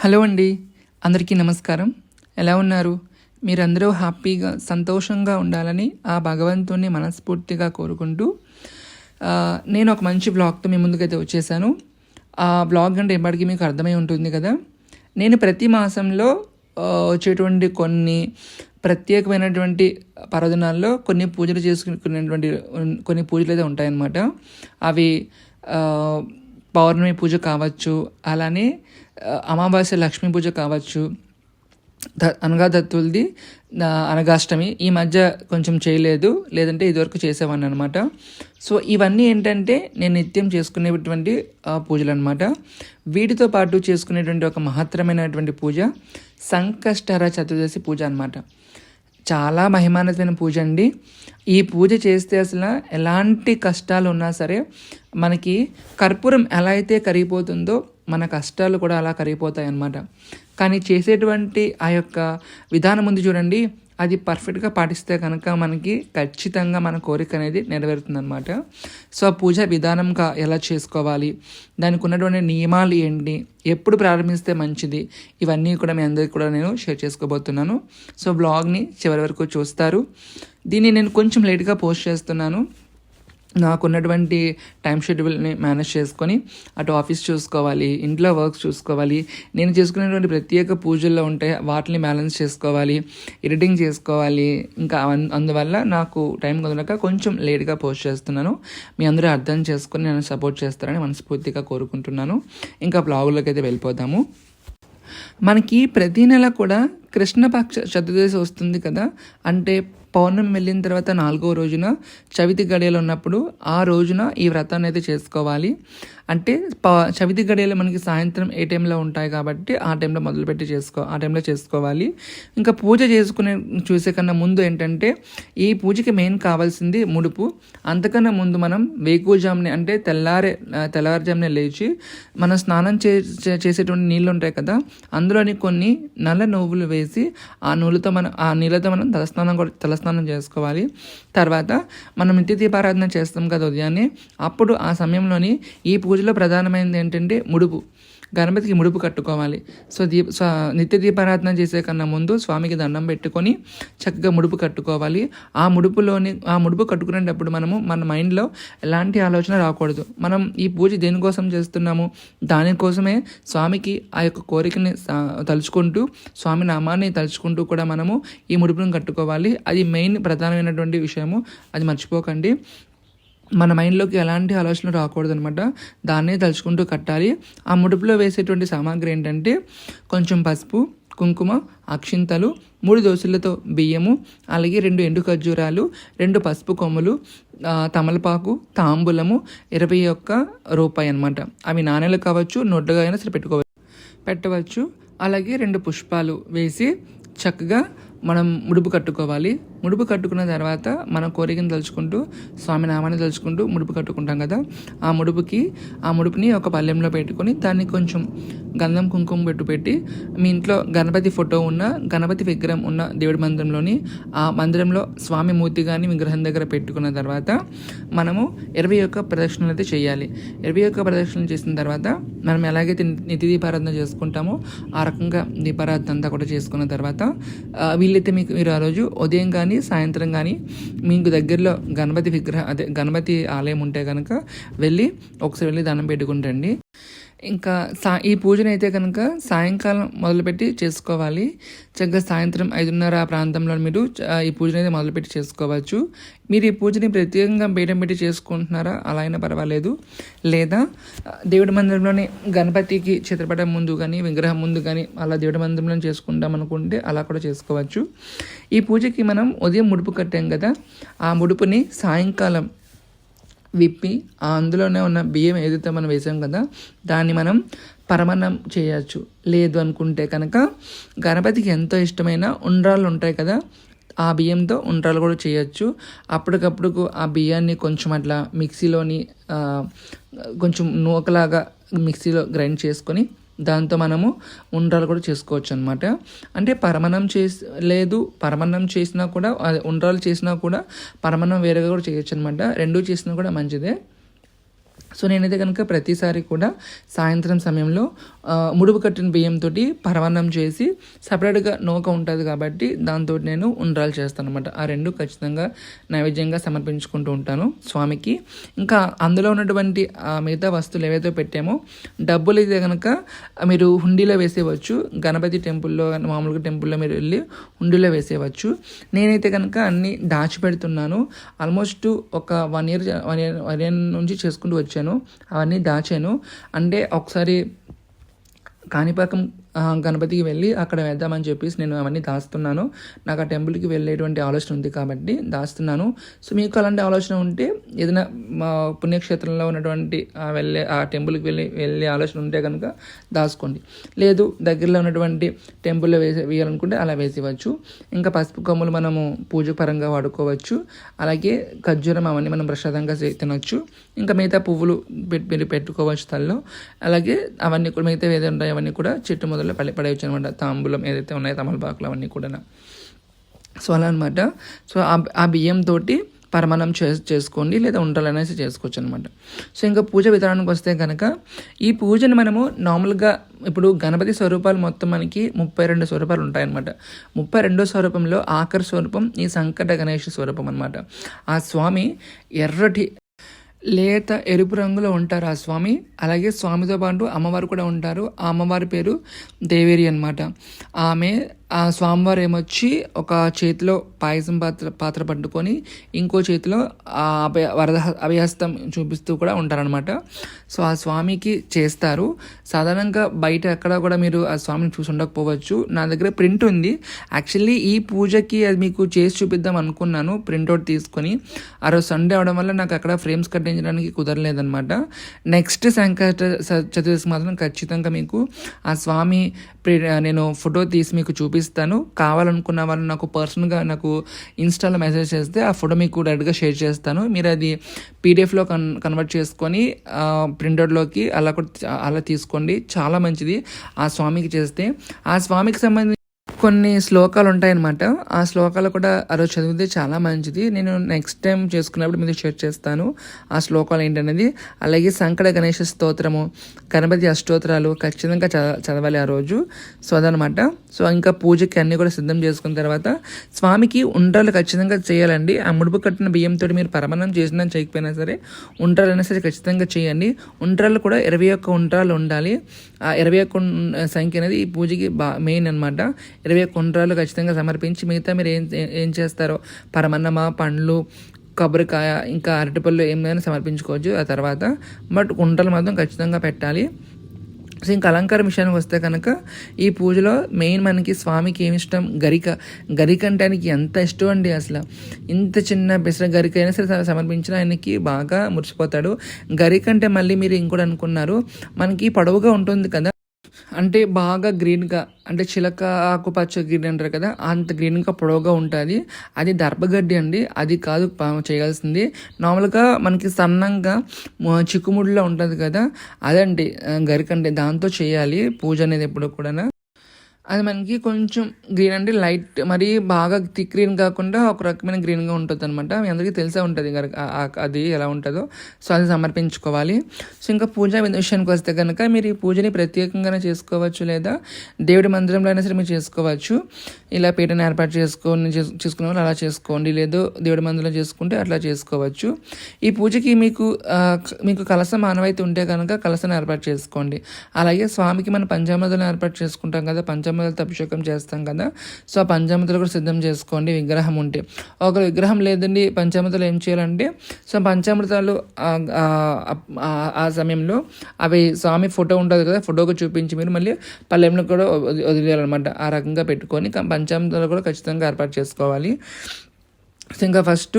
Hello అండి. అందరికీ నమస్కారం. ఎలా ఉన్నారు? మీరందరూ హ్యాపీగా సంతోషంగా ఉండాలని ఆ భగవంతుని మనస్ఫూర్తిగా కోరుకుంటూ నేను ఒక మంచి బ్లాగ్తో మీ ముందుకైతే వచ్చేసాను. ఆ బ్లాగ్ అంటే ఎప్పటికీ మీకు అర్థమై ఉంటుంది కదా. నేను ప్రతి మాసంలో వచ్చేటువంటి కొన్ని ప్రత్యేకమైనటువంటి పర్వదినాల్లో కొన్ని పూజలు చేసుకునేటువంటి కొన్ని పూజలు అయితే ఉంటాయన్నమాట. అవి పౌర్ణమి పూజ కావచ్చు అలానే అమావాస్య లక్ష్మీ పూజ కావచ్చు అనగా దత్తులది అనగాష్టమి ఈ మధ్య కొంచెం చేయలేదు లేదంటే ఇదివరకు చేసేవాడిని అనమాట సో ఇవన్నీ ఏంటంటే నేను నిత్యం చేసుకునేటువంటి పూజలు అనమాట వీటితో పాటు చేసుకునేటువంటి ఒక మహత్తరమైనటువంటి పూజ సంకష్టహర చతుర్దశి పూజ అనమాట చాలా మహిమానతమైన పూజ అండి. ఈ పూజ చేస్తే అసలు ఎలాంటి కష్టాలు ఉన్నా సరే మనకి కర్పూరం ఎలా అయితే కరిగిపోతుందో మన కష్టాలు కూడా అలా కరిగిపోతాయి అన్నమాట కానీ చేసేటువంటి ఆ యొక్క విధానం ఉంది చూడండి అది పర్ఫెక్ట్గా పాటిస్తే కనుక మనకి ఖచ్చితంగా మన కోరిక అనేది నెరవేరుతుందనమాట సో ఆ పూజ విధానంగా ఎలా చేసుకోవాలి దానికి ఉన్నటువంటి నియమాలు ఏంటి ఎప్పుడు ప్రారంభిస్తే మంచిది ఇవన్నీ కూడా మీ అందరికీ కూడా నేను షేర్ చేసుకోబోతున్నాను. సో బ్లాగ్ని చివరి వరకు చూస్తారు. దీన్ని నేను కొంచెం లేట్గా పోస్ట్ చేస్తున్నాను. నాకున్నటువంటి టైం షెడ్యూల్ని మేనేజ్ చేసుకొని అటు ఆఫీస్ చూసుకోవాలి ఇంట్లో వర్క్స్ చూసుకోవాలి నేను చేసుకునేటువంటి ప్రత్యేక పూజల్లో ఉంటే వాటిని బ్యాలెన్స్ చేసుకోవాలి ఎడిటింగ్ చేసుకోవాలి. ఇంకా అందువల్ల నాకు టైం కుదరక కొంచెం లేట్గా పోస్ట్ చేస్తున్నాను. మీ అందరూ అర్థం చేసుకొని నన్ను సపోర్ట్ చేస్తారని మనస్ఫూర్తిగా కోరుకుంటున్నాను. ఇంకా బ్లాగులోకి అయితే వెళ్ళిపోదాము. మనకి ప్రతి నెల కూడా కృష్ణపక్ష చతుర్దశి వస్తుంది కదా అంటే పౌర్ణమి వెళ్ళిన తర్వాత నాలుగో రోజున చవితి గడియలు ఉన్నప్పుడు ఆ రోజున ఈ వ్రతాన్ని అయితే చేసుకోవాలి. అంటే చవితి గడియలు మనకి సాయంత్రం ఏ టైంలో ఉంటాయి కాబట్టి ఆ టైంలో మొదలుపెట్టి చేసుకో ఆ టైంలో చేసుకోవాలి. ఇంకా పూజ చేసుకునే చూసే కన్నా ముందు ఏంటంటే ఈ పూజకి మెయిన్ కావాల్సింది ముడుపు. అంతకన్నా ముందు మనం వేకుజాముని అంటే తెల్లారే తెల్లవారుజామునే లేచి మనం స్నానం చే చేసేటువంటి నీళ్ళు ఉంటాయి కదా అందులోని కొన్ని నల్ల నువ్వులు వేసి ఆ నూలుతో మనం ఆ నీళ్ళతో మనం తలస్నానం కూడా తల తలస్నానం చేసుకోవాలి. తర్వాత మనం నిత్య దీపారాధన చేస్తాం కదా ఉదయాన్నే. అప్పుడు ఆ సమయంలోని ఈ పూజలో ప్రధానమైనది ఏంటంటే ముడుపు. గణపతికి ముడుపు కట్టుకోవాలి. సో దీప నిత్య దీపారాధన చేసే కన్నా ముందు స్వామికి దండం పెట్టుకొని చక్కగా ముడుపు కట్టుకోవాలి. ఆ ముడుపులోని ఆ ముడుపు కట్టుకునేటప్పుడు మనము మన మైండ్లో ఎలాంటి ఆలోచన రాకూడదు. మనం ఈ పూజ దేనికోసం చేస్తున్నాము? దానికోసమే స్వామికి ఆ యొక్క కోరికని తలుచుకుంటూ స్వామి నామాన్ని తలుచుకుంటూ కూడా మనము ఈ ముడుపును కట్టుకోవాలి. అది మెయిన్ ప్రధానమైనటువంటి విషయము. అది మర్చిపోకండి. మన మైండ్లోకి ఎలాంటి ఆలోచనలు రాకూడదు అనమాట దాన్నే తలుచుకుంటూ కట్టాలి. ఆ ముడుపులో వేసేటువంటి సామాగ్రి ఏంటంటే కొంచెం పసుపు కుంకుమ అక్షింతలు మూడు దోశలతో బియ్యము అలాగే రెండు ఎండు ఖర్జూరాలు రెండు పసుపు కొమ్ములు తమలపాకు తాంబూలము ఇరవై ఒక్క రూపాయి అనమాట అవి నాణ్యాలు కావచ్చు నొడ్డుగా అయినా సరే పెట్టుకోవచ్చు పెట్టవచ్చు. అలాగే రెండు పుష్పాలు వేసి చక్కగా మనం ముడుపు కట్టుకోవాలి. ముడుపు కట్టుకున్న తర్వాత మన కోరికను తలుచుకుంటూ స్వామి నామాన్ని తలుచుకుంటూ ముడుపు కట్టుకుంటాం కదా. ఆ ముడుపుకి ఆ ముడుపుని ఒక పళ్ళెంలో పెట్టుకొని దాన్ని కొంచెం గంధం కుంకుమ పెట్టు పెట్టి మీ ఇంట్లో గణపతి ఫోటో ఉన్న గణపతి విగ్రహం ఉన్న దేవుడి మందిరంలోని ఆ మందిరంలో స్వామి మూర్తి కానీ విగ్రహం దగ్గర పెట్టుకున్న తర్వాత మనము ఇరవై ఒక్క ప్రదక్షిణలు అయితే చేయాలి. ఇరవై ఒక్క ప్రదక్షిణలు చేసిన తర్వాత మనం ఎలాగైతే నితి దీపారాధన చేసుకుంటామో ఆ రకంగా దీపారాధన అంతా కూడా చేసుకున్న తర్వాత వీళ్ళైతే వీలైతే మీకు మీరు ఆ రోజు ఉదయం కానీ సాయంత్రం కానీ మీకు దగ్గరలో గణపతి విగ్రహం అదే గణపతి ఆలయం ఉంటే కనుక వెళ్ళి ఒకసారి వెళ్ళి దండం పెట్టుకుంటండి ఇంకా సా ఈ పూజను అయితే కనుక సాయంకాలం మొదలుపెట్టి చేసుకోవాలి. చక్కగా సాయంత్రం ఐదున్నర ఆ ప్రాంతంలో మీరు ఈ పూజను అయితే మొదలుపెట్టి చేసుకోవచ్చు. మీరు ఈ పూజని ప్రత్యేకంగా బయటం పెట్టి చేసుకుంటున్నారా? అలా అయినా పర్వాలేదు. లేదా దేవుడి మందిరంలోని గణపతికి చిత్రపటం ముందు కానీ విగ్రహం ముందు కానీ అలా దేవుడి మందిరంలో చేసుకుంటాం అనుకుంటే అలా కూడా చేసుకోవచ్చు. ఈ పూజకి మనం ఉదయం ముడుపు కట్టాం కదా ఆ ముడుపుని సాయంకాలం విప్పి అందులోనే ఉన్న బియ్యం ఏదైతే మనం వేసాం కదా దాన్ని మనం పరమన్నం చేయొచ్చు. లేదు అనుకుంటే కనుక గణపతికి ఎంతో ఇష్టమైన ఉండ్రాళ్ళు ఉంటాయి కదా ఆ బియ్యంతో ఉండ్రాలు కూడా చేయొచ్చు. అప్పటికప్పుడు ఆ బియ్యాన్ని కొంచెం అట్లా మిక్సీలోని కొంచెం నూకలాగా మిక్సీలో గ్రైండ్ చేసుకొని దాంతో మనము ఉండ్రాలు కూడా చేసుకోవచ్చు అనమాట అంటే పరమన్నం చేసి లేదు పరమన్నం చేసినా కూడా ఉండ్రాలు చేసినా కూడా పరమన్నం వేరేగా కూడా చేయొచ్చు అనమాట రెండూ చేసినా కూడా మంచిదే. సో నేనైతే కనుక ప్రతిసారి కూడా సాయంత్రం సమయంలో ముడుపు కట్టిన బియ్యంతో పరమాన్నం చేసి సపరేట్గా నూక ఉంటుంది కాబట్టి దాంతో నేను ఉండ్రాలు చేస్తాను అనమాట ఆ రెండు ఖచ్చితంగా నైవేద్యంగా సమర్పించుకుంటూ ఉంటాను స్వామికి. ఇంకా అందులో ఉన్నటువంటి ఆ మిగతా వస్తువులు ఏవైతే పెట్టామో డబ్బులు అయితే కనుక మీరు హుండీలో వేసేవచ్చు. గణపతి టెంపుల్లో మామూలుగా టెంపుల్లో మీరు వెళ్ళి హుండీలో వేసేవచ్చు. నేనైతే కనుక అన్ని దాచిపెడుతున్నాను. ఆల్మోస్ట్ ఒక one year one year one year నుంచి చేసుకుంటూ వచ్చాను. అవన్నీ దాచాను. అంటే ఒకసారి కాణిపాకం గణపతికి వెళ్ళి అక్కడ వేద్దామని చెప్పేసి నేను అవన్నీ దాస్తున్నాను. నాకు ఆ టెంపుల్కి వెళ్ళేటువంటి ఆలోచన ఉంది కాబట్టి దాస్తున్నాను. సో మీకు అలాంటి ఆలోచన ఉంటే ఏదైనా మా పుణ్యక్షేత్రంలో ఉన్నటువంటి ఆ వెళ్ళే ఆ టెంపుల్కి వెళ్ళి వెళ్ళే ఆలోచన ఉంటే కనుక దాచుకోండి. లేదు దగ్గరలో ఉన్నటువంటి టెంపుల్లో వేసే వేయాలనుకుంటే అలా వేసేవచ్చు ఇంకా పసుపు కొమ్ములు మనము పూజ పరంగా వాడుకోవచ్చు. అలాగే ఖర్జూరం అవన్నీ మనం ప్రసాదంగా చే- తినొచ్చు. ఇంకా మిగతా పువ్వులు మీరు పెట్టుకోవచ్చు తల్లో. అలాగే అవన్నీ కూడా మిగతా ఏదైనా ఉంటాయో అవన్నీ కూడా చెట్టు మొదలు పడే పడేయచ్చు అనమాట. తాంబూలం ఏదైతే ఉన్నాయో తమలపాకులు అవన్నీ కూడా సో అలా అనమాట సో ఆ- బియ్యంతో పరమాణం చే చేసుకోండి లేదా ఉండాలనేసి చేసుకోవచ్చు అనమాట. సో ఇంకా పూజ విధానానికి వస్తే కనుక ఈ పూజని మనము నార్మల్గా ఇప్పుడు గణపతి స్వరూపాలు మొత్తం మనకి ముప్పై రెండు స్వరూపాలు ఉంటాయన్నమాట. ముప్పై రెండో స్వరూపంలో ఆఖరి స్వరూపం ఈ సంకట గణేష్ స్వరూపం అనమాట ఆ స్వామి ఎర్రటి లేత ఎరుపు రంగులో ఉంటారు ఆ స్వామి. అలాగే స్వామితో పాటు అమ్మవారు కూడా ఉంటారు. ఆ అమ్మవారి పేరు దేవేరి అనమాట ఆమె ఆ స్వామివారు ఏమొచ్చి ఒక చేతిలో పాయసం పాత్ర పాత్ర పట్టుకొని ఇంకో చేతిలో ఆ అభయ వరద అభయహస్తం చూపిస్తూ కూడా ఉంటారనమాట సో ఆ స్వామికి చేస్తారు. సాధారణంగా బయట ఎక్కడ కూడా మీరు ఆ స్వామిని చూసి ఉండకపోవచ్చు. నా దగ్గర ప్రింట్ ఉంది. యాక్చువల్లీ ఈ పూజకి అది మీకు చేసి చూపిద్దాం అనుకున్నాను. ప్రింట్అవుట్ తీసుకొని ఆ రోజు సండే అవడం వల్ల నాకు అక్కడ ఫ్రేమ్స్ కట్టించడానికి కుదరలేదనమాట నెక్స్ట్ సంకట చతుర్దశి మాత్రం ఖచ్చితంగా మీకు ఆ స్వామి నేను ఫోటో తీసి మీకు పంపిస్తాను. కావాలనుకున్న వాళ్ళు నాకు పర్సనల్గా నాకు ఇన్స్టాలో మెసేజ్ చేస్తే ఆ ఫోటో మీకు డైరెక్ట్గా షేర్ చేస్తాను. మీరు అది పీడిఎఫ్లో కన్ కన్వర్ట్ చేసుకొని ప్రింటౌట్లోకి అలా కూడా అలా తీసుకోండి. చాలా మంచిది. ఆ స్వామికి చేస్తే. ఆ స్వామికి సంబంధించి కొన్ని శ్లోకాలు ఉంటాయన్నమాట ఆ శ్లోకాలు కూడా ఆ రోజు చదివితే చాలా మంచిది. నేను నెక్స్ట్ టైం చేసుకున్నప్పుడు మీకు షేర్ చేస్తాను ఆ శ్లోకాలు ఏంటనేది. అలాగే సంకట గణేష స్తోత్రము గణపతి అష్టోత్తరాలు ఖచ్చితంగా చద చదవాలి ఆ రోజు. సో అదనమాట సో ఇంకా పూజకి అన్నీ కూడా సిద్ధం చేసుకున్న తర్వాత స్వామికి ఉండ్రాలు ఖచ్చితంగా చేయాలండి. ఆ ముడుపు కట్టిన బియ్యంతో మీరు పరమణం చేసినా చేయకపోయినా సరే ఉండ్రాలు అయినా సరే ఖచ్చితంగా చేయండి. ఉండ్రాలు కూడా ఇరవై ఒక్క ఉండ్రాలు ఉండాలి. ఆ ఇరవై ఒక్క సంఖ్య అనేది ఈ పూజకి బా మెయిన్ అనమాట ఇరవై ఒక్క కుండ్రాలు ఖచ్చితంగా సమర్పించి మిగతా మీరు ఏం ఏం చేస్తారో పరమన్నమ పండ్లు కొబ్బరికాయ ఇంకా అరటిపళ్ళు ఏమైనా సమర్పించుకోవచ్చు ఆ తర్వాత. బట్ కుండ్రలు మాత్రం ఖచ్చితంగా పెట్టాలి. సో ఇంకా అలంకారం విషయానికి వస్తే కనుక ఈ పూజలో మెయిన్ మనకి స్వామికి ఏమి ఇష్టం? గరిక. గరిక అంటే ఆయనకి ఎంత ఇష్టం అండి అసలు? ఇంత చిన్న పెసర గరిక అయినా సరే సమర్పించిన ఆయనకి బాగా మురిసిపోతాడు. గరిక అంటే మళ్ళీ మీరు ఇంకోటి అనుకున్నారు. మనకి పొడవుగా ఉంటుంది కదా. అంటే బాగా గ్రీన్గా అంటే చిలక ఆకుపచ్చ గ్రీన్ అంటారు కదా అంత గ్రీన్గా పొడవుగా ఉంటుంది. అది దర్భగడ్డి అండి. అది కాదు చేయాల్సింది. నార్మల్గా మనకి సన్నంగా చిక్కుముడిలో ఉంటుంది కదా అదండి ఆ, గరికండి దాంతో చేయాలి. పూజ అనేది ఎప్పుడు కూడా అది మనకి కొంచెం గ్రీన్ అంటే లైట్ మరి బాగా థిక్ గ్రీన్ కాకుండా ఒక రకమైన గ్రీన్గా ఉంటుంది అనమాట మీ అందరికీ తెలిసే ఉంటుంది అది ఎలా ఉంటుందో. సో అది సమర్పించుకోవాలి. సో ఇంకా పూజ విషయానికి వస్తే కనుక మీరు ఈ పూజని ప్రత్యేకంగానే చేసుకోవచ్చు లేదా దేవుడి మందిరంలో అయినా సరే మీరు చేసుకోవచ్చు. ఇలా పీటను ఏర్పాటు చేసుకొని చేసుకునే వాళ్ళు అలా చేసుకోండి. లేదు దేవుడి మందిరంలో చేసుకుంటే అట్లా చేసుకోవచ్చు. ఈ పూజకి మీకు మీకు కలసం మానవైతే ఉంటే కనుక కలసను ఏర్పాటు చేసుకోండి. అలాగే స్వామికి మనం పంచామృతాలను ఏర్పాటు చేసుకుంటాం కదా పంచామృతాలతో అభిషేకం చేస్తాం కదా. సో ఆ పంచామృతాలు కూడా సిద్ధం చేసుకోండి. విగ్రహం ఉంటే. ఒక విగ్రహం లేదండి పంచామృతాలు ఏం చేయాలంటే సో పంచామృతాలు ఆ- సమయంలో అవి స్వామి ఫోటో ఉంటుంది కదా ఫోటోకి చూపించి మీరు మళ్ళీ పల్లెంలో కూడా వదిలేయాలన్నమాట. ఆ రకంగా పెట్టుకొని పంచామృతాలు కూడా ఖచ్చితంగా ఏర్పాటు చేసుకోవాలి. ఇంకా ఫస్ట్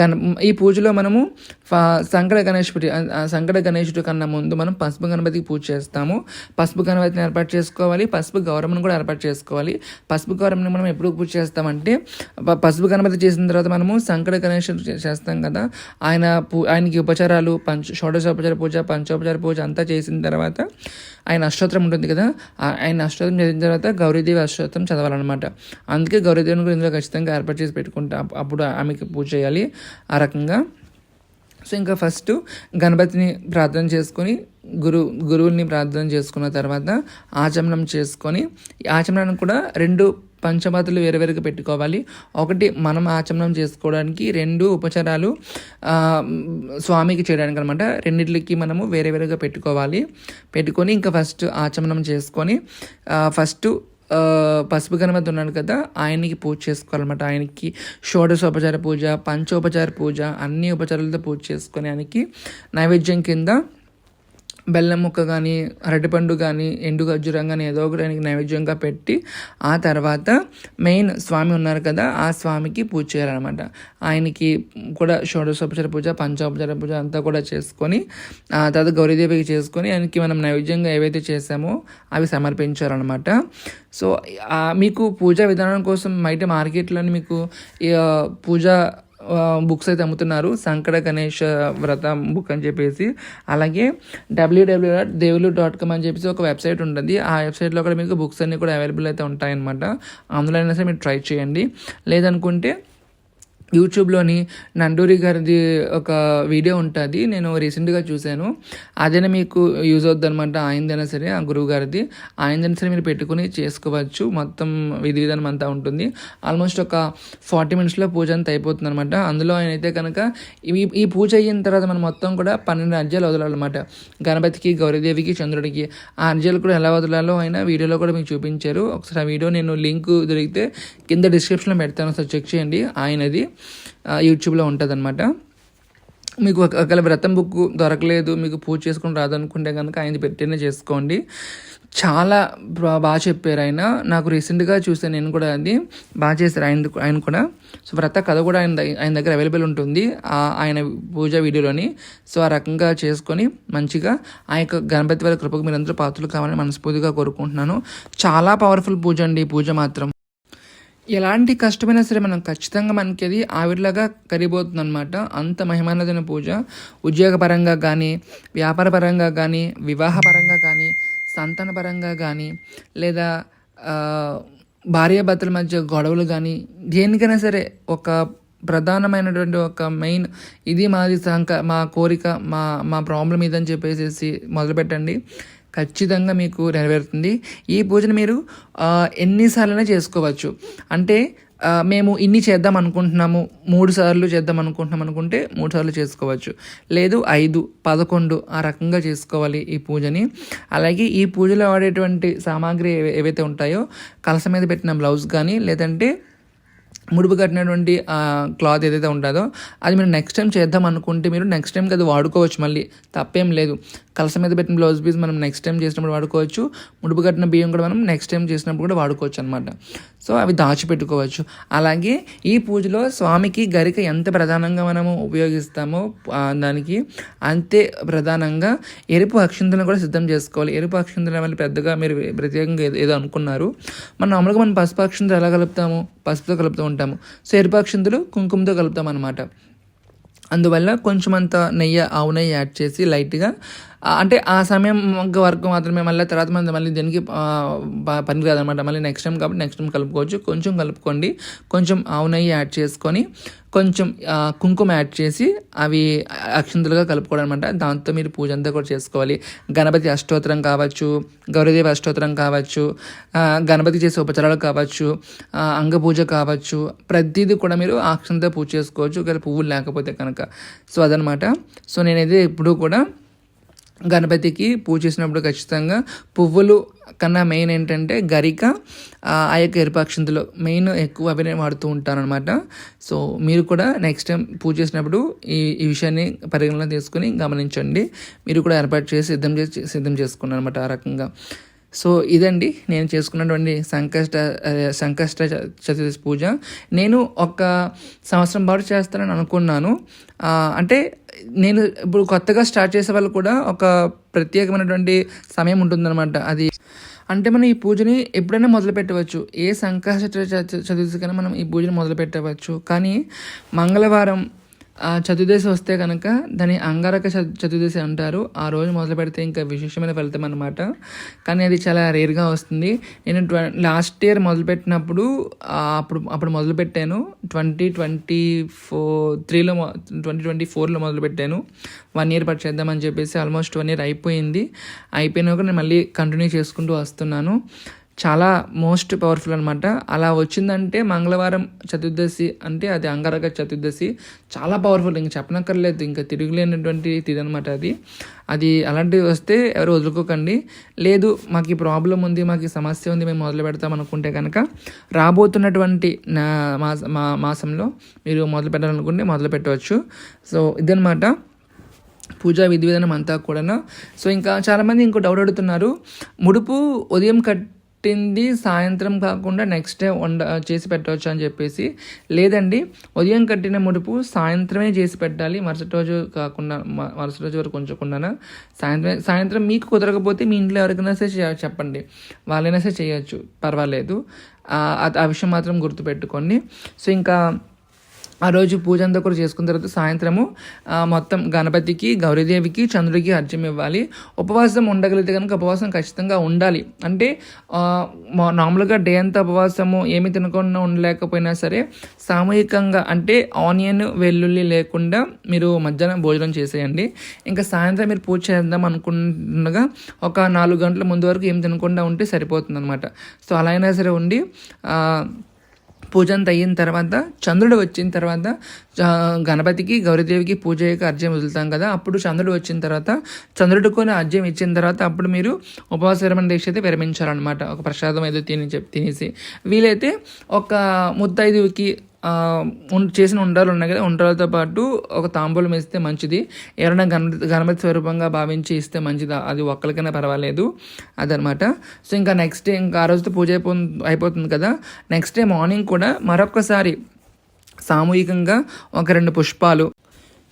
గణ ఈ పూజలో మనము ఫ- సంకట గణేశుడి సంకట గణేశుడి కన్నా ముందు మనం పసుపు గణపతికి పూజ చేస్తాము. పసుపు గణపతిని ఏర్పాటు చేసుకోవాలి. పసుపు గౌరమ్మను కూడా ఏర్పాటు చేసుకోవాలి. పసుపు గౌరమ్మని మనం ఎప్పుడు పూజ చేస్తామంటే పసుపు గణపతి చేసిన తర్వాత మనము సంకట గణేశుడు చేస్తాం కదా. ఆయన పూ ఆయనకి ఉపచారాలు పంచ షోడశోపచార పూజ పంచోపచార పూజ అంతా చేసిన తర్వాత ఆయన అష్టోత్తరం ఉంటుంది కదా. ఆయన అష్టోత్తరం చదివిన తర్వాత గౌరీదేవి అష్టోత్తరం చదవాలన్నమాట. అందుకే గౌరీదేవిని కూడా ఇందులో ఖచ్చితంగా ఏర్పాటు చేసి పెట్టుకుంటా. అప్పుడు ఆమెకి పూజ చేయాలి ఆ రకంగా. సో ఇంకా ఫస్ట్ గణపతిని ప్రార్థన చేసుకొని గురు గురువుని ప్రార్థన చేసుకున్న తర్వాత ఆచమనం చేసుకొని ఈ ఆచమనం కూడా రెండు పంచపాతులు వేరువేరుగా పెట్టుకోవాలి. ఒకటి మనం ఆచమనం చేసుకోవడానికి రెండు ఉపచారాలు స్వామికి చేయడానికి అనమాట రెండిట్లకి మనము వేరే వేరుగా పెట్టుకోవాలి. పెట్టుకొని ఇంకా ఫస్ట్ ఆచమనం చేసుకొని ఫస్ట్ పసుపు గణపతి ఉన్నాడు కదా ఆయనకి పూజ చేసుకోవాలన్నమాట. ఆయనకి షోడశోపచార పూజ పంచోపచార పూజ అన్ని ఉపచారాలతో పూజ చేసుకొని ఆయనకి నైవేద్యం కింద బెల్లం ముక్క కానీ అరటిపండు కానీ ఎండు ఖర్జూరం కానీ ఏదో ఒకటి ఆయనకి నైవేద్యంగా పెట్టి ఆ తర్వాత మెయిన్ స్వామి ఉన్నారు కదా ఆ స్వామికి పూజ చేయాలన్నమాట. ఆయనకి కూడా షోడశోపచార పూజ పంచోపచార పూజ అంతా కూడా చేసుకొని ఆ తర్వాత గౌరీదేవికి చేసుకొని ఆయనకి మనం నైవేద్యంగా ఏవైతే చేసామో అవి సమర్పించారనమాట సో మీకు పూజా విధానం కోసం బయట మార్కెట్లోని మీకు పూజ బుక్స్ అయితే అమ్ముతున్నారు. సంకట గణేష్ వ్రతం బుక్ అని చెప్పేసి. అలాగే WWW dot Devulu dot com అని చెప్పేసి ఒక వెబ్సైట్ ఉంటుంది. ఆ వెబ్సైట్లో కూడా మీకు బుక్స్ అన్నీ కూడా అవైలబుల్ అయితే ఉంటాయన్నమాట. అందులో అయినా సరే మీరు ట్రై చేయండి. లేదనుకుంటే యూట్యూబ్లోని నండూరి గారిది ఒక వీడియో ఉంటుంది. నేను రీసెంట్గా చూశాను. అదైనా మీకు యూజ్ అవుద్ది అనమాట ఆయనదైనా సరే ఆ గురువు గారిది. ఆయనదైనా సరే మీరు పెట్టుకుని చేసుకోవచ్చు. మొత్తం విధి విధానం అంతా ఉంటుంది. ఆల్మోస్ట్ ఒక ఫార్టీ మినిట్స్లో పూజ అంతా అయిపోతుంది అనమాట అందులో ఆయన అయితే కనుక ఈ ఈ పూజ అయిన తర్వాత మనం మొత్తం కూడా పన్నెండు అర్జాలు వదలాలన్నమాట. గణపతికి గౌరీదేవికి చంద్రుడికి. ఆ అర్జాలు కూడా ఎలా వదలాలో ఆయన వీడియోలో కూడా మీకు చూపించారు. ఒకసారి ఆ వీడియో నేను లింక్ దొరికితే కింద డిస్క్రిప్షన్లో పెడతాను. ఒకసారి చెక్ చేయండి. ఆయనది. యూట్యూబ్లో ఉంటుంది అనమాట మీకు ఒక- ఒకవేళ వ్రతం బుక్ దొరకలేదు మీకు పూజ చేసుకుని రాదనుకుంటే కనుక ఆయన పెట్టినే చేసుకోండి. చాలా బాగా చెప్పారు ఆయన. నాకు రీసెంట్గా చూసాను నేను కూడా అది బాగా చేశారు ఆయన ఆయన కూడా. సో వ్రత కథ కూడా ఆయన దగ్గ- ఆయన దగ్గర అవైలబుల్ ఉంటుంది. ఆయన పూజ వీడియోలోని. సో ఆ రకంగా చేసుకొని మంచిగా ఆ యొక్క గణపతి వారి కృపకు మీరందరూ పాత్రలు కావాలని మనస్ఫూర్తిగా కోరుకుంటున్నాను. చాలా పవర్ఫుల్ పూజ అండి ఈ పూజ మాత్రం. ఎలాంటి కష్టమైనా సరే మనం ఖచ్చితంగా మనకి అది ఆవిరిలాగా కరిగిపోతుంది అనమాట అంత మహిమానదైన పూజ. ఉద్యోగపరంగా కానీ వ్యాపారపరంగా కానీ వివాహపరంగా కానీ సంతానపరంగా కానీ లేదా భార్యాభర్తల మధ్య గొడవలు కానీ దేనికైనా సరే ఒక ప్రధానమైనటువంటి ఒక మెయిన్ ఇది మాది సంక మా కోరిక మా మా ప్రాబ్లం ఇదని చెప్పేసి మొదలుపెట్టండి. ఖచ్చితంగా మీకు నెరవేరుతుంది. ఈ పూజను మీరు ఎన్నిసార్లైనా చేసుకోవచ్చు. అంటే మేము ఇన్ని చేద్దాం అనుకుంటున్నాము మూడు సార్లు చేద్దాం అనుకుంటున్నాం అనుకుంటే మూడు సార్లు చేసుకోవచ్చు. లేదు ఐదు పదకొండు ఆ రకంగా చేసుకోవాలి ఈ పూజని. అలాగే ఈ పూజలో వాడేటువంటి సామాగ్రి ఏవైతే ఉంటాయో కలస మీద పెట్టిన బ్లౌజ్ కానీ లేదంటే ముడుపు కట్టినటువంటి క్లాత్ ఏదైతే ఉంటుందో అది మీరు నెక్స్ట్ టైం చేద్దాం అనుకుంటే మీరు నెక్స్ట్ టైంకి అది వాడుకోవచ్చు మళ్ళీ. తప్పేం లేదు. కలస మీద పెట్టిన బ్లౌజ్ పీస్ మనం నెక్స్ట్ టైం చేసినప్పుడు వాడుకోవచ్చు. ముడుపు కట్టిన బియ్యం కూడా మనం నెక్స్ట్ టైం చేసినప్పుడు కూడా వాడుకోవచ్చు అనమాట సో అవి దాచిపెట్టుకోవచ్చు అలాగే ఈ పూజలో స్వామికి గరిక ఎంత ప్రధానంగా మనము ఉపయోగిస్తామో దానికి అంతే ప్రధానంగా ఎరుపు అక్షింతలను కూడా సిద్ధం చేసుకోవాలి. ఎరుపు అక్షింతలు మళ్ళీ పెద్దగా మీరు ప్రత్యేకంగా ఏదో- అనుకున్నారు. మనం మామూలుగా మనం పసుపు అక్షింతలు ఎలా కలుపుతాము? పసుపుతో కలుపుతూ ఉంటాము సో ఎరుపు కుంకుమతో కలుపుతాం అనమాట అందువల్ల కొంచెం అంత నెయ్యి ఆవు నెయ్యి యాడ్ చేసి లైట్గా అంటే ఆ సమయం వరకు మాత్రమే మళ్ళీ తర్వాత మనం మళ్ళీ దీనికి పని కాదనమాట మళ్ళీ నెక్స్ట్ టైం కాబట్టి నెక్స్ట్ టైం కలుపుకోవచ్చు. కొంచెం కలుపుకోండి. కొంచెం ఆవు నెయ్యి యాడ్ చేసుకొని కొంచెం కుంకుమ యాడ్ చేసి అవి అక్షంతలుగా కలుపుకోవడం అనమాట దాంతో మీరు పూజ అంతా కూడా చేసుకోవాలి. గణపతి అష్టోత్తరం కావచ్చు గౌరీదేవి అష్టోత్తరం కావచ్చు గణపతి చేసే ఉపచారాలు కావచ్చు అంగ పూజ కావచ్చు ప్రతిదీ కూడా మీరు అక్షంతో పూజ చేసుకోవచ్చు. ఒకవేళ పువ్వులు లేకపోతే కనుక. సో అదనమాట. సో నేనైతే ఎప్పుడూ కూడా గణపతికి పూజ చేసినప్పుడు ఖచ్చితంగా పువ్వులు కన్నా మెయిన్ ఏంటంటే గరిక ఆ యొక్క ఎరుపాక్షంతులు మెయిన్ ఎక్కువ అవి నేను వాడుతూ ఉంటాను అనమాట సో మీరు కూడా నెక్స్ట్ టైం పూజ చేసినప్పుడు ఈ ఈ విషయాన్ని పరిగణలో తీసుకుని గమనించండి. మీరు కూడా ఏర్పాటు చేసి సిద్ధం చేసి సిద్ధం చేసుకున్నాను అనమాట ఆ రకంగా. సో ఇదండి నేను చేసుకున్నటువంటి సంకష్ట సంకష్ట చ- చతుర్దశి పూజ. నేను ఒక సంవత్సరం పాటు చేస్తానని అనుకున్నాను. అంటే నేను ఇప్పుడు కొత్తగా స్టార్ట్ చేసే వాళ్ళు కూడా ఒక ప్రత్యేకమైనటువంటి సమయం ఉంటుందన్నమాట. అది అంటే మనం ఈ పూజని ఎప్పుడైనా మొదలు పెట్టవచ్చు. ఏ సంకష్ట చ- చతుర్దశికైనా మనం ఈ పూజను మొదలు పెట్టవచ్చు. కానీ మంగళవారం ఆ చతుర్దశి వస్తే కనుక దాని అంగారక చతు- చతుర్దశి అంటారు. ఆ రోజు మొదలు పెడితే ఇంకా విశేషమైన ఫలితం అనమాట కానీ అది చాలా రేర్గా వస్తుంది. నేను ట్వ లాస్ట్ ఇయర్ మొదలుపెట్టినప్పుడు అప్పుడు అప్పుడు మొదలుపెట్టాను ట్వంటీ ట్వంటీ ఫోర్ త్రీలో ట్వంటీ ట్వంటీ ఫోర్లో మొదలుపెట్టాను వన్ ఇయర్ పట్టు చేద్దామని చెప్పేసి ఆల్మోస్ట్ వన్ ఇయర్ అయిపోయింది. అయిపోయినాక నేను మళ్ళీ కంటిన్యూ చేసుకుంటూ వస్తున్నాను. చాలా మోస్ట్ పవర్ఫుల్ అనమాట అలా వచ్చిందంటే మంగళవారం చతుర్దశి అంటే అది అంగారక చతుర్దశి. చాలా పవర్ఫుల్ ఇంకా చెప్పనక్కర్లేదు ఇంకా తిరుగులేనటువంటి తిది అనమాట అది. అది అలాంటివి వస్తే ఎవరు వదులుకోకండి. లేదు మాకు ఈ ప్రాబ్లం ఉంది మాకు ఈ సమస్య ఉంది మేము మొదలు పెడతాం అనుకుంటే కనుక రాబోతున్నటువంటి నా మాస మా మాసంలో మీరు మొదలు పెట్టాలనుకుంటే మొదలు పెట్టవచ్చు. సో ఇదనమాట పూజా విధి విధానం అంతా కూడా సో ఇంకా చాలామంది ఇంకో డౌట్ అడుగుతున్నారు. ముడుపు ఉదయం కట్ కట్టింది సాయంత్రం కాకుండా నెక్స్ట్ డే వండ చేసి పెట్టవచ్చు అని చెప్పేసి. లేదండి ఉదయం కట్టిన ముడుపు సాయంత్రమే చేసి పెట్టాలి. మరుసటి రోజు కాకుండా మరుసటి రోజు వరకు ఉంచకుండా సాయంత్రం సాయంత్రం మీకు కుదరకపోతే మీ ఇంట్లో ఎవరికైనా సరే చెప్పండి. వాళ్ళైనా సరే చేయొచ్చు. పర్వాలేదు. ఆ విషయం మాత్రం గుర్తుపెట్టుకోండి. సో ఇంకా ఆ రోజు పూజ అంతా కూడా చేసుకున్న తర్వాత సాయంత్రము మొత్తం గణపతికి గౌరీదేవికి చంద్రుడికి అర్జం ఇవ్వాలి. ఉపవాసం ఉండగలిగితే కనుక ఉపవాసం ఖచ్చితంగా ఉండాలి. అంటే మా- నార్మల్గా డే అంతా ఉపవాసము ఏమి తినకుండా ఉండలేకపోయినా సరే సామూహికంగా అంటే ఆనియన్ వెల్లుల్లి లేకుండా మీరు మధ్యాహ్నం భోజనం చేసేయండి. ఇంకా సాయంత్రం మీరు పూజ చేద్దాం అనుకుంటుండగా ఒక నాలుగు గంటల ముందు వరకు ఏం తినకుండా ఉంటే సరిపోతుంది అనమాట సో అలా అయినా సరే ఉండి పూజ అయిన తర్వాత చంద్రుడు వచ్చిన తర్వాత గణపతికి గౌరీదేవికి పూజ యొక్క అర్జం వదులుతాం కదా. అప్పుడు చంద్రుడు వచ్చిన తర్వాత చంద్రుడు కొని అర్జం ఇచ్చిన తర్వాత అప్పుడు మీరు ఉపవాస విరమణ దీక్ష అయితే విరమించాలన్నమాట. ఒక ప్రసాదం ఏదో తిని చెప్పి తినేసి. వీలైతే ఒక ముత్తైదువుకి చేసిన ఉండాలు ఉన్నాయి కదా ఉండాలతో పాటు ఒక తాంబూలం ఇస్తే మంచిది. ఎవరైనా గణపతి గణపతి స్వరూపంగా భావించి ఇస్తే మంచిది? అది ఒక్కరికైనా పర్వాలేదు అదనమాట. సో ఇంకా నెక్స్ట్ డే ఇంకా ఆ రోజుతో పూజ అయిపో అయిపోతుంది కదా. నెక్స్ట్ డే మార్నింగ్ కూడా మరొకసారి సామూహికంగా ఒక రెండు పుష్పాలు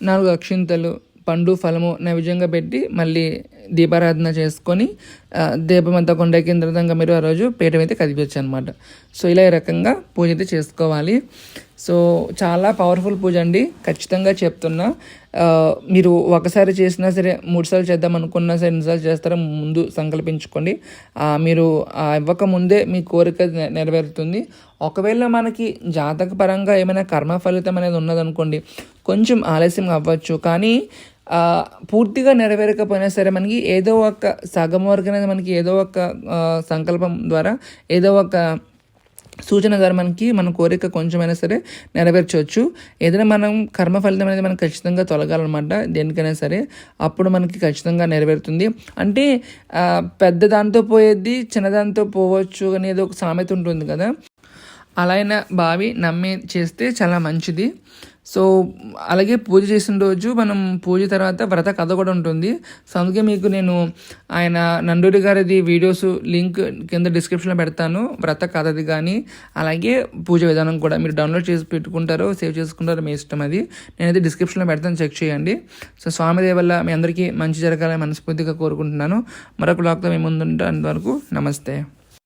నాలుగు అక్షింతలు పండు ఫలము నైవేద్యంగా పెట్టి మళ్ళీ దీపారాధన చేసుకొని దీపమంతా కొండకి అంతా తర్వాత ఇంకా మీరు ఆ రోజు పీఠం అయితే కదిపించచ్చు అనమాట సో ఇలా ఈ రకంగా పూజ అయితే చేసుకోవాలి. సో చాలా పవర్ఫుల్ పూజ అండి. ఖచ్చితంగా చెప్తున్నా. మీరు ఒకసారి చేసినా సరే మూడుసార్లు చేద్దాం అనుకున్నా సరే ఎన్నిసార్లు చేస్తారో ముందు సంకల్పించుకోండి. మీరు ఇవ్వక ముందే మీ కోరిక నెరవేరుతుంది. ఒకవేళ మనకి జాతక పరంగా ఏమైనా కర్మ ఫలితం అనేది ఉన్నదనుకోండి కొంచెం ఆలస్యం అవ్వచ్చు. కానీ పూర్తిగా నెరవేరకపోయినా సరే మనకి ఏదో ఒక సగం వరకు అనేది మనకి ఏదో ఒక సంకల్పం ద్వారా ఏదో ఒక సూచన ద్వారా మనకి మన కోరిక కొంచెమైనా సరే నెరవేర్చవచ్చు. ఏదైనా మనం కర్మ ఫలితం అనేది మనం ఖచ్చితంగా తొలగాలన్నమాట దేనికైనా సరే. అప్పుడు మనకి ఖచ్చితంగా నెరవేరుతుంది. అంటే పెద్ద దాంతో పోయేది చిన్నదాంతో పోవచ్చు అనేది ఒక సామెత ఉంటుంది కదా. అలా అయినా బావి నమ్మి చేస్తే చాలా మంచిది. సో అలాగే పూజ చేసిన రోజు మనం పూజ తర్వాత వ్రత కథ కూడా ఉంటుంది. సో అందుకే మీకు నేను ఆయన నండూరి గారిది వీడియోస్ లింక్ కింద డిస్క్రిప్షన్లో పెడతాను. వ్రత కథది కానీ అలాగే పూజ విధానం కూడా మీరు డౌన్లోడ్ చేసి పెట్టుకుంటారో సేవ్ చేసుకుంటారో మీ ఇష్టం అది. నేనైతే డిస్క్రిప్షన్లో పెడతాను చెక్ చేయండి. సో స్వామిదేవి వల్ల మీ అందరికీ మంచి జరగాలని మనస్ఫూర్తిగా కోరుకుంటున్నాను. మరొక బ్లాగ్తో మేము ముందుంటే అంతవరకు నమస్తే.